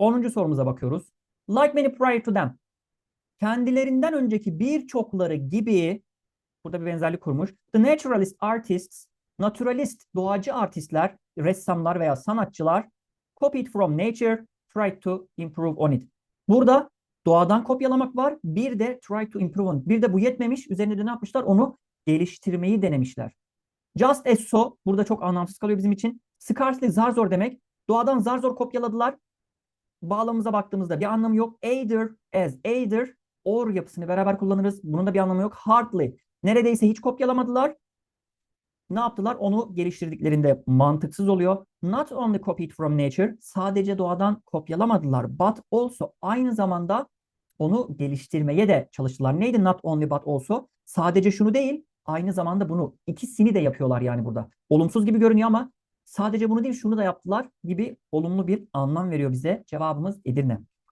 10. sorumuza bakıyoruz. Like many prior to them. Kendilerinden önceki birçokları gibi burada bir benzerlik kurmuş. The naturalist artists, naturalist doğacı artistler, ressamlar veya sanatçılar copied from nature, tried to improve on it. Burada doğadan kopyalamak var. Bir de try to improve on it. Bir de bu yetmemiş. Üzerine de ne yapmışlar? Onu geliştirmeyi denemişler. Just as so burada çok anlamsız kalıyor bizim için. Scarcely zar zor demek. Doğadan zar zor kopyaladılar. Bağlamımıza baktığımızda bir anlamı yok. Either as either or yapısını beraber kullanırız. Bunun da bir anlamı yok. Hardly neredeyse hiç kopyalamadılar. Ne yaptılar? Onu geliştirdiklerinde mantıksız oluyor. Not only copied from nature, sadece doğadan kopyalamadılar. But also aynı zamanda onu geliştirmeye de çalıştılar. Neydi not only but also? Sadece şunu değil, aynı zamanda bunu. ikisini de yapıyorlar yani burada. Olumsuz gibi görünüyor ama sadece bunu değil şunu da yaptılar gibi olumlu bir anlam veriyor bize. Cevabımız Edirne.